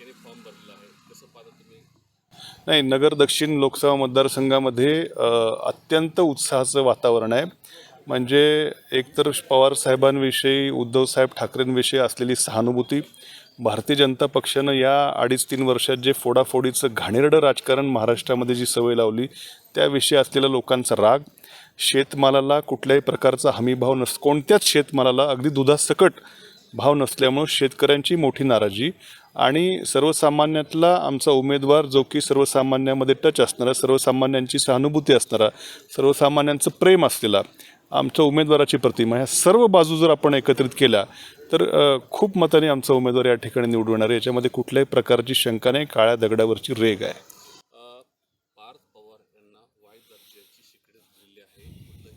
संख्येने फॉर्म भरलेला आहे कसं पाहता तुम्ही? नाही नगर दक्षिण लोकसभा मतदारसंघामध्ये अत्यंत उत्साहाचं वातावरण आहे. म्हणजे एकतर पवार साहेबांविषयी उद्धवसाहेब ठाकरेंविषयी असलेली सहानुभूती भारतीय जनता पक्षानं या अडीच तीन वर्षात जे फोडाफोडीचं घाणेरडं राजकारण महाराष्ट्रामध्ये जी सवय लावली त्याविषयी असलेला लोकांचा राग शेतमालाला कुठल्याही प्रकारचा हमीभाव नस कोणत्याच शेतमालाला अगदी दुधासकट भाव नसल्यामुळं शेतकऱ्यांची मोठी नाराजी आणि सर्वसामान्यातला आमचा उमेदवार जो की सर्वसामान्यामध्ये टच असणारा सर्वसामान्यांची सहानुभूती असणारा सर्वसामान्यांचं प्रेम असलेला आमच्या उमेदवाराची प्रतिमा ह्या सर्व बाजू जर आपण एकत्रित केल्या तर खूप मताने आमचा उमेदवार या ठिकाणी निवडून येणार आहे. याच्यामध्ये कुठल्याही प्रकारची शंका नाही काळ्या दगडावरची रेग आहे. पवार आहे.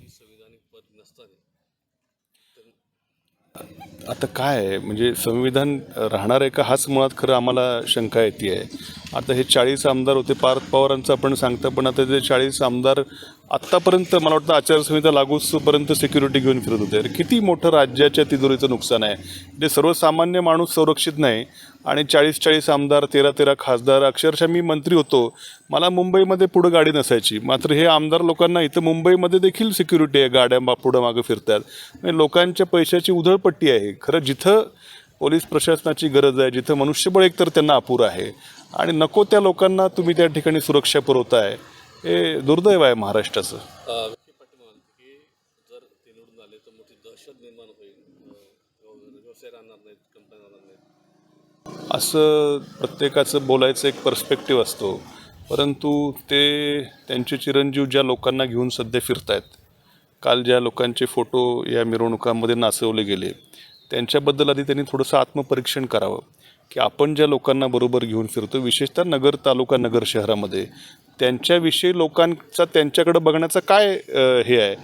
संविधानिक पद नसताना. आता काय आहे? म्हणजे संविधान राहणार आहे का? हाच मुळात खरं आम्हाला शंका येते आहे. आता हे चाळीस आमदार होते पार्थ पवारांचं आपण सांगतं पण आता ते चाळीस आमदार आत्तापर्यंत मला वाटतं आचारसंहिता लागूपर्यंत सिक्युरिटी घेऊन फिरत होते. किती मोठं राज्याच्या तिजोरीचं नुकसान आहे. जे सर्वसामान्य माणूस संरक्षित नाही आणि चाळीस चाळीस आमदार तेरा तेरा खासदार अक्षरशः मी मंत्री होतो. मला मुंबईमध्ये पुढं गाडी नसायची. मात्र हे आमदार लोकांना इथं मुंबईमध्ये देखील सिक्युरिटी आहे. गाड्या पुढं मागं फिरतात. म्हणजे लोकांच्या पैशाची उधळपट्टी आहे. खरं जिथं पोलीस प्रशासनाची गरज आहे जिथं मनुष्यबळ एकतर त्यांना अपुरं आहे. आणि नको त्या लोकांना तुम्ही त्या ठिकाणी सुरक्षा पुरवताय. हे दुर्दैव आहे महाराष्ट्राचं. असं प्रत्येकाचं बोलायचं एक पर्स्पेक्टिव्ह असतो. परंतु ते त्यांचे चिरंजीव ज्या लोकांना घेऊन सध्या फिरतायत काल ज्या लोकांचे फोटो या मिरवणुकांमध्ये नाचवले गेले त्यांच्याबद्दल आधी त्यांनी थोडंसं आत्मपरीक्षण करावं. की आपण ज्या लोकांना बरोबर घेऊन फिरतो विशेषतः नगर तालुका नगर शहरामध्ये त्यांच्याविषयी लोकांचा त्यांच्याकडे बघण्याचा काय हे आहे?